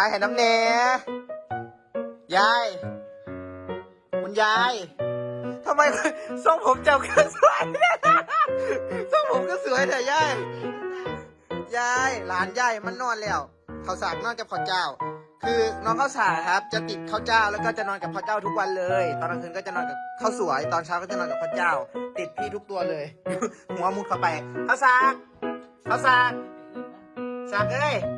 ทายให้น้ำแหน่ยาย คุณยายทำไมทรงผมเจ้าก็สวยทรงผมก็สวยแต่ยาย ยาย หลานยายมันนอนแล้ว เขาสากนอนกับข้าเจ้า คือน้องข้าวสากครับ จะติดข้าวเจ้าแล้วก็จะนอนกับข้าวเจ้าทุกวันเลย ตอนกลางคืนก็จะนอนกับข้าวสวย ตอนเช้าก็จะนอนกับข้าวเจ้า ติดพี่ทุกตัวเลย หัวมุดเข้าไปข้าวสากข้าวสากสากเอ้ยถ้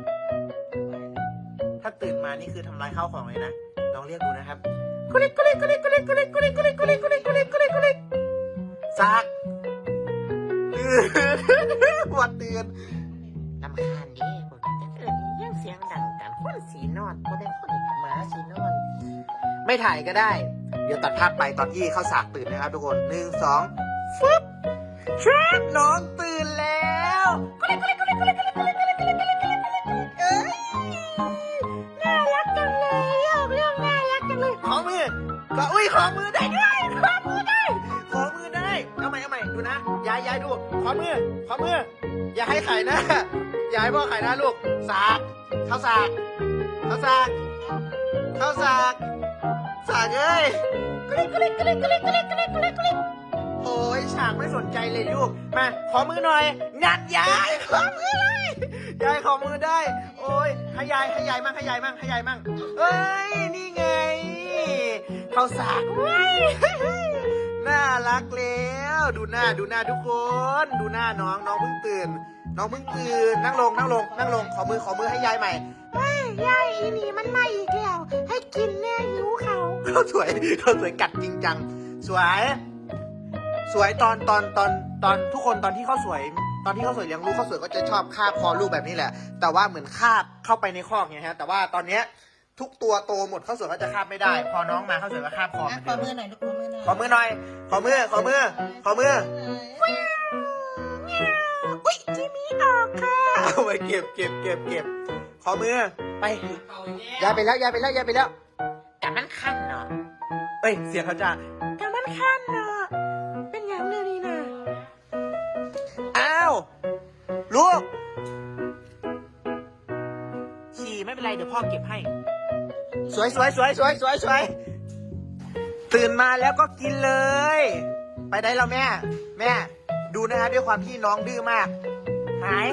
าตื่นมานี่คือทำลายข้าวของเลยนะ ลองเรียกดูนะครับกุลิกกุลิกกุลิกกุลิกกุลิกกุลิกกุลิกกุลิกกุลิกกุลิกกุลิกกุลิกกุลิกสากตื่นวัดตื่นลำคาญดิคนแต่เกิดยังเสียงดังกันคนสีนอนคนได้คนหมาสีนอน ไม่ถ่ายก็ได้ เดี๋ยวตัดภาพไปตอนที่เข้าสากตื่นนะครับทุกคนหนึ่งสองฟึบฟึบน้องตื่นแล้วกุลิกกุลิกายดูขอมือขอมือ อย่าให้ไข่นะ อย่าให้พ่อไข่นะลูก สาก เข้าสาก เข้าสาก เข้าสาก สากเอ้ยกลิกกลิกกลิกกลิกกลิกกลิกกลิกกลิกโอ้ยฉากไม่สนใจเลยลูก มา ขอมือหน่อย งัดยายขอมือเลย ยายขอมือได้ โอ้ยให้ยายให้ยายมั่งให้ยายมั่งให้ยายมั่งเอ้ย นี่ไง เขาสากเว้ย น่ารักแล้ว ดูหน้าดูหน้าทุกคน ดูหน้าน้องน้องเพิ่งตื่น น้องเพิ่งตื่นนั่งลงนั่งลงนั่งลงขอมือขอมือให้ยายใหม่เฮ้ยยายอีนี่มันมาอีกแล้วให้กินแน่หิวเขาเขาสวยเขาสวยกัดจริงจังสวย สวยตอนตอนตอนตอนทุกคนตอนที่เขาสวย ตอนที่เขาสวยเลี้ยงลูกเขาสวยก็จะชอบคาบคอลูกแบบนี้แหละ แต่ว่าเหมือนคาบเข้าไปในคอกไงฮะ แต่ว่าตอนเนี้ย ทุกตัวโตหมดเขาสวยก็จะคาบไม่ได้ พอน้องมาเขาสวยก็คาบคอเหมือนขอเดิมือมหน่อยลูกขอมือหน่อยขอมือหน่อย ขอมือ ขอมือ ขอมืออุ้ยจิมีออกค่ะเอาไปเก็บเก็บเก็บเก็บขอมือ ไปยายไปแล้วยายไปแล้วยายไปแล้วแต่มันคันเนาะเอ้ยเสียงเขาจะแต่มันคันเนาะเป็นอย่างเรื่องนี้นะอ้าวลูกฉี่ไม่เป็นไรเดี๋ยวพ่อเก็บให้ สวยสวยสวยสวยสวยสวยตื่นมาแล้วก็กินเลย ไปได้แล้วแม่ แม่ ดูนะฮะด้วยความที่น้องดื้อมาก หาย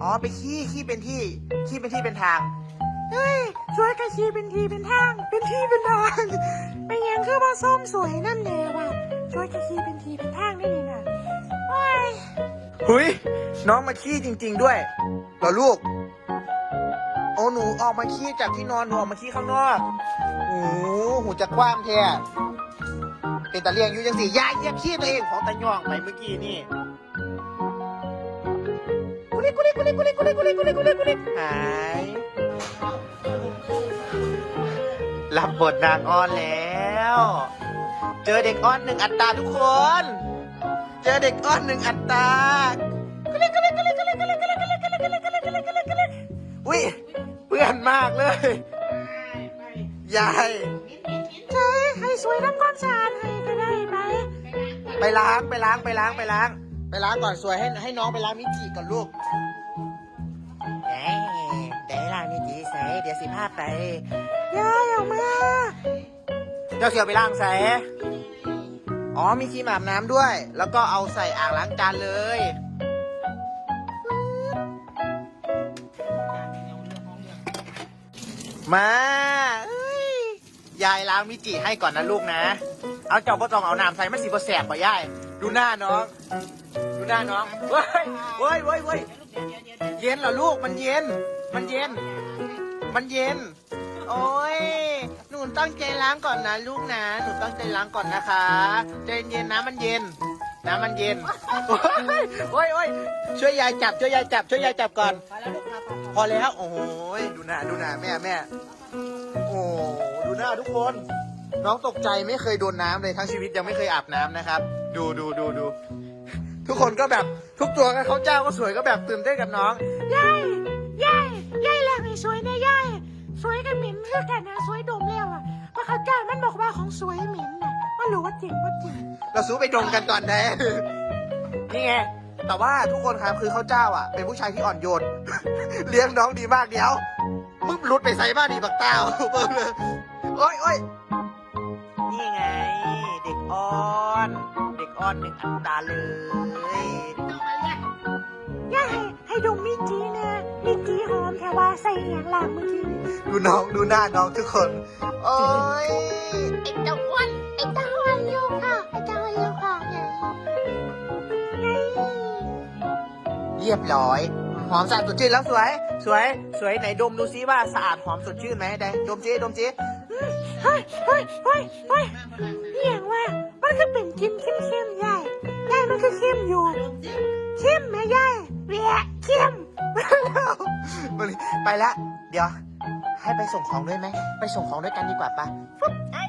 อ๋อไปขี้ขี้เป็นที่ขี้เป็นที่เป็นทาง เฮ้ยสวยกระชีเป็นทีเป็นทาง เป็นที่เป็นทางเป็นยังคือว่าส้มสวยนั่นแน่ว่ะสวยกระชีเป็นทีเป็นทางได้นี่นะโอ้ยหุยน้องมาขี้จริง ๆด้วยเหรอลูก หนูออกมาขี้จากที่นอนหนูออกมาขี้ข้างนอกโอ้โหหูจะกว้างแท้เป็นตาเลียงอยู่จังสิยายเหยียบขี้ตัวเองของตาย่องไปเมื่อกี้นี่กุลิกุลิกุลิกุลิกุลิกุลิกุลิกุลิกุลิหายรับบทนางอ้อนแล้ว เจอเด็กอ้อนหนึ่งอัตราทุกคน เจอเด็กอ้อนหนึ่งอัตรากุลิกุลิกุลิกุลิกุลิกุลิกุลิกุลิกุลิกุลิกุลิกุลิกุลิกอุ้ยเปื่อน มากเลย ยายใช่ให้สวยทั้งความสะอาดให้ก็ได้ไปไปล้างไปล้างไปล้างไปล้าง ไปล้างก่อนสวยให้ให้น้องไปล้างมิจิก่อนลูกเอ้ยได้ล่ะมีจีใส่เดี๋ยวสิพาไปยายออกมาเจ้าเสียวไปล้างใส่อ๋อมีครีมอาบน้ำด้วย แล้วก็เอาใส่อ่างล้างจานเลย มาเอ้ยยายล้างมิจิให้ก่อนนะลูกนะ เอาเจ้าพ่อจองเอาน้ำใส่มันสีบ่แสบป่ะยาย ดูหน้าน้อง ดูหน้าน้องเว้ยเว้ยเว้ยเว้ยเย็นเหรอลูก มันเย็น มันเย็น มันเย็น โอ้ย หนูตั้งใจล้างก่อนนะลูกนะ หนูตั้งใจล้างก่อนนะคะใจเย็นน้ำมันเย็น น้ำมันเย็นโอ้ยโอ้ยช่วยยายจับ ช่วยยายจับ ช่วยยายจับก่อน พอแล้ว โอ้โหยดูหน้าดูหน้าแม่แม่ โอ้ดูหน้าทุกคน น้องตกใจไม่เคยโดนน้ำเลยทั้งชีวิตยังไม่เคยอาบน้ำนะครับ ดูดูดูดู ทุกคนก็แบบทุกตัวก็เขาเจ้าก็สวยก็แบบตื่นเต้นกับน้อง ยายยายยายแรกนี่สวยนะยายสวยกับหมิ่นคือกันนะสวยดมแล้วอะเพราะเขาเจ้ามันบอกว่าของสวยหมิ่นน่ะว่ารู้ว่าจริงว่าจริงเราสู้ไปดมกันก่อนได้นี่ไง แต่ว่าทุกคนครับคือเขาเจ้าอะ เป็นผู้ชายที่อ่อนโยน เลี้ยงน้องดีมากเดี๋ยวมึงหลุดไปใส่บ้านดีบักเต้าเบิ่งเลยโอ้ยโอ้ยนี่ไง เด็กอ้อน เด็กอ้อนหนึ่งอัตราเลยอย่าให้ให้ดมมิจีนะมิจีหอมแค่ว่าใส่อย่างหลังเมื่อกี้นี่ดูน้องดูหน้าน้องทุกคน โอ้ยไอ้เจ้าอ้วน เรียบร้อย หอมสะอาดสดชื่นแล้วสวย สวย สวยไหนดมดูซิว่าสะอาดหอมสดชื่นไหมได้ดมจีดมจีเฮ้ยเฮ้ยเฮ้ยเฮ้ยเหี่ยงว่ามันคือเป็นกินเข้มๆยายยายมันคือเข้มอยู่เข้มไหมยายแหวะเข้มไปแล้วเดี๋ยวให้ไปส่งของด้วยไหมไปส่งของด้วยกันดีกว่าปะไอ้